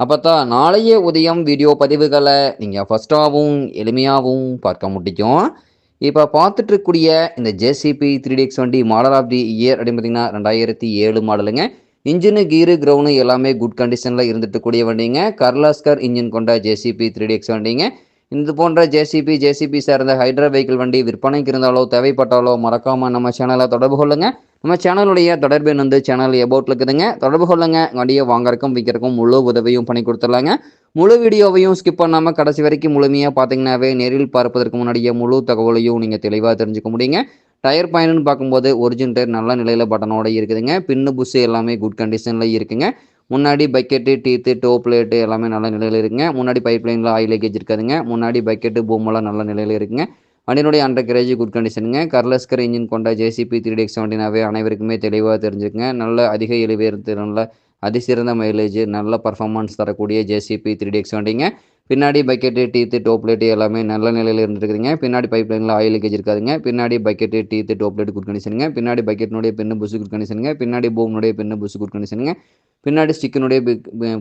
அப்போ தான் நாளைய உதயம் வீடியோ பதிவுகளை நீங்கள் ஃபஸ்ட்டாகவும் எளிமையாகவும் பார்க்க முடியும். இப்போ பார்த்துட்டு இருக்கக்கூடிய இந்த ஜேசிபி த்ரீ டிஎக்ஸ் வண்டி மாடல் ஆஃப் தி இயர் அப்படின்னு பார்த்தீங்கன்னா ரெண்டாயிரத்தி ஏழு மாடலுங்க. இன்ஜினு கீரு கிரவுண்டு எல்லாமே குட் கண்டிஷனில் இருந்துட்டு கூடிய வண்டிங்க கர்லாஸ்கர் இன்ஜின் கொண்ட ஜேசிபி த்ரீ டிஎக்ஸ் வண்டிங்க இது போன்ற ஜேசிபி ஜேசிபி சார்ந்த ஹைட்ரா வெஹிக்கிள் வண்டி விற்பனைக்கு இருந்தாலோ தேவைப்பட்டாலோ மறக்காமல் நம்ம சேனலை தொடர்பு கொள்ளுங்கள் நம்ம சேனலுடைய தொடர்பு வந்து சேனல் எபோட்டில் இருக்குதுங்க. தொடர்பு கொள்ளுங்க. வண்டியை வாங்குறக்கும் விற்கிறக்கும் முழு உதவியும் பண்ணி கொடுத்துடலாங்க. முழு வீடியோவையும் ஸ்கிப் பண்ணாமல் கடைசி வரைக்கும் முழுமையாக பார்த்தீங்கன்னாவே நேரில் பார்ப்பதற்கு முன்னாடியே முழு தகவலையும் நீங்கள் தெளிவாக தெரிஞ்சுக்க முடியுங்க. டயர் பயணம்னு பார்க்கும்போது ஒரிஜின் டயர் நல்ல நிலையில் பட்டனோட இருக்குதுங்க. பின்னு புஷு எல்லாமே குட் கண்டிஷனில் இருக்குங்க. முன்னாடி பக்கெட்டு டீத்து டோ பிளேட்டு எல்லாமே நல்ல நிலையில் இருக்குங்க. முன்னாடி பைப் லைனில் ஆயில் லீக்கேஜ் இருக்காதுங்க. முன்னாடி பக்கெட்டு பூமெல்லாம் நல்ல நிலையில் இருக்குங்க. வண்டியினுடைய அண்டர் கிரேஜ் குட் கண்டிஷனுங்க கர்லஸ்கர் இன்ஜின் கொண்ட ஜேசிபி த்ரீ டெக்ஸ் வண்டினாவே அனைவருக்குமே தெளிவாக தெரிஞ்சுக்குங்க. நல்ல அதிக இழிவேறு நல்ல அதிசிறந்த மைலேஜ் நல்ல பர்ஃபார்மன்ஸ் தரக்கூடிய ஜேசிபி த்ரீ டெக்ஸ் வண்டிங்க பின்னாடி பக்கெட்டு டீத்து டோப்லேட்டு எல்லாமே நல்ல நிலையில் இருந்துருக்குதுங்க பின்னாடி பைப் லைனில் ஆயில் லீக்கேஜ் இருக்காதுங்க. பின்னாடி பக்கெட்டு டீத்து டோப்லேட் குட் கண்டிஷனுங்க பின்னாடி பக்கெட்னுடைய பின்னு புஷு குட் கண்டிஷனுங்க பின்னாடி பூம்னுடைய பின்னு புஷு குட் கண்டிஷனுங்க பின்னாடி ஸ்டிக்கினுடைய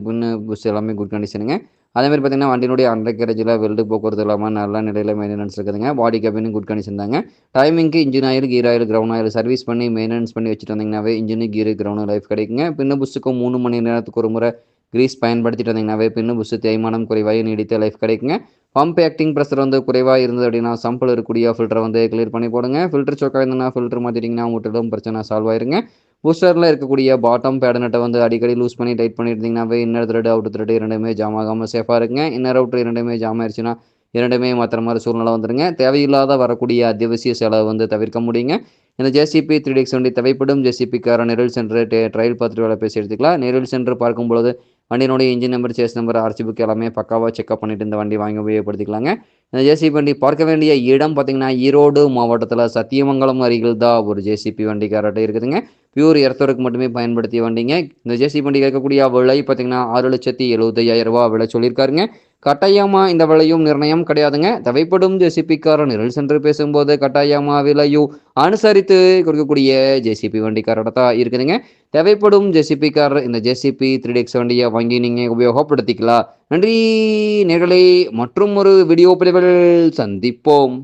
பின்னு புஷ் எல்லாமே குட் கண்டிஷனுங்க அதேமாதிரி பார்த்தீங்கன்னா வண்டியினுடைய அண்டர் கேரேஜில் வெல்டு போக்குவரத்து இல்லாமல் நல்ல நிலையில் மெயின்டெனன்ஸ் இருக்குதுங்க. பாடி கேபினும் குட் கண்டிஷன் தாங்க. டைமிங்க்கு engine oil gear oil ground oil service பண்ணி மெயின்டெனன்ஸ் பண்ணி வச்சுட்டு வந்தீங்கன்னாவே இன்ஜினு கீரு கிரவுண்ட் லைஃப் கிடைக்குங்க. பின்ன புஷ்ஷுக்கும் மூணு மணி நேரத்துக்கு ஒரு முறை கிரீஸ் பயன்படுத்திட்டு வந்தீங்கன்னாவே பின்னு புஷ்ஷு தேய்மானம் குறைவாக நீடித்த லைஃப் கிடைக்குங்க. பம்ப் ஆக்டிங் ப்ரெஷர் வந்து குறைவாக இருந்தது அப்படின்னா சம்பிள் இருக்கக்கூடிய ஃபில்டரை வந்து கிளியர் பண்ணி போடுங்க. ஃபில்டர் சோக்காக இருந்ததுன்னா ஃபில்டர் மாற்றிட்டிங்கன்னா முற்றிலும் பிரச்சனை சால்வ் ஆயிருங்க. பூஸ்டரில் இருக்கக்கூடிய பாட்டம் பேடனட்டை வந்து அடிக்கடி லூஸ் பண்ணி டைட் பண்ணியிருந்தீங்கன்னாவே இன்னர் த்ரெட் அவுட் த்ரெட் இரண்டுமே ஜாம் ஆகாமல் சேஃபாக இருக்குங்க இன்னர் அவுட் இரண்டுமே ஜாம் ஆயிடுச்சுன்னா இரண்டுமே மாத்திர மாதிரி சூழ்நிலை வந்துடுங்க தேவையில்லாத வரக்கூடிய அத்தியாவசிய செலவு வந்து தவிர்க்க முடியுங்க. இந்த ஜேசிபி த்ரீ டிஎக்ஸ் வண்டி தேவைப்படும். ஜேசிபிக்கார நெரில் சென்று ட்ரையல் பார்த்துட்டு வேலை பேசி எடுத்துக்கலாம். சென்று சென்டர் பார்க்கும்பொழுது வண்டியினுடைய engine number chassis number RC book எல்லாமே பக்காவாக செக்அப் பண்ணிட்டு இந்த வண்டி வாங்கி உபயோகப்படுத்திக்கலாங்க. இந்த ஜேசிபி வண்டி பார்க்க வேண்டிய இடம் பார்த்தீங்கன்னா ஈரோடு மாவட்டத்தில் சத்தியமங்கலம் அருகில் தான் ஒரு ஜேசிபி வண்டி இருக்குதுங்க. பியூர் எர்த்தருக்கு மட்டுமே பயன்படுத்தி வண்டிங்க. இந்த ஜேசி வண்டி இருக்கக்கூடிய விலை பார்த்தீங்கன்னா ஆறு லட்சத்தி எழுபத்தையாயிரம் ரூபா விலை சொல்லியிருக்காருங்க. கட்டாயமா இந்த விலையும் நிர்ணயம் கிடையாதுங்க. தேவைப்படும் ஜேசிபிக்கார நிரல் சென்று பேசும்போது கட்டாயமா விலையும் அனுசரித்து கொடுக்கக்கூடிய ஜேசிபி வண்டிக்காரோட தான் இருக்குதுங்க. தேவைப்படும் ஜேசிபிக்கார் இந்த ஜேசிபி த்ரீ டெக்ஸ் வண்டியை வாங்கி நீங்கள் உபயோகப்படுத்திக்கலாம். நன்றி நேர்களே மற்றும் ஒரு வீடியோ பதிவில் சந்திப்போம்.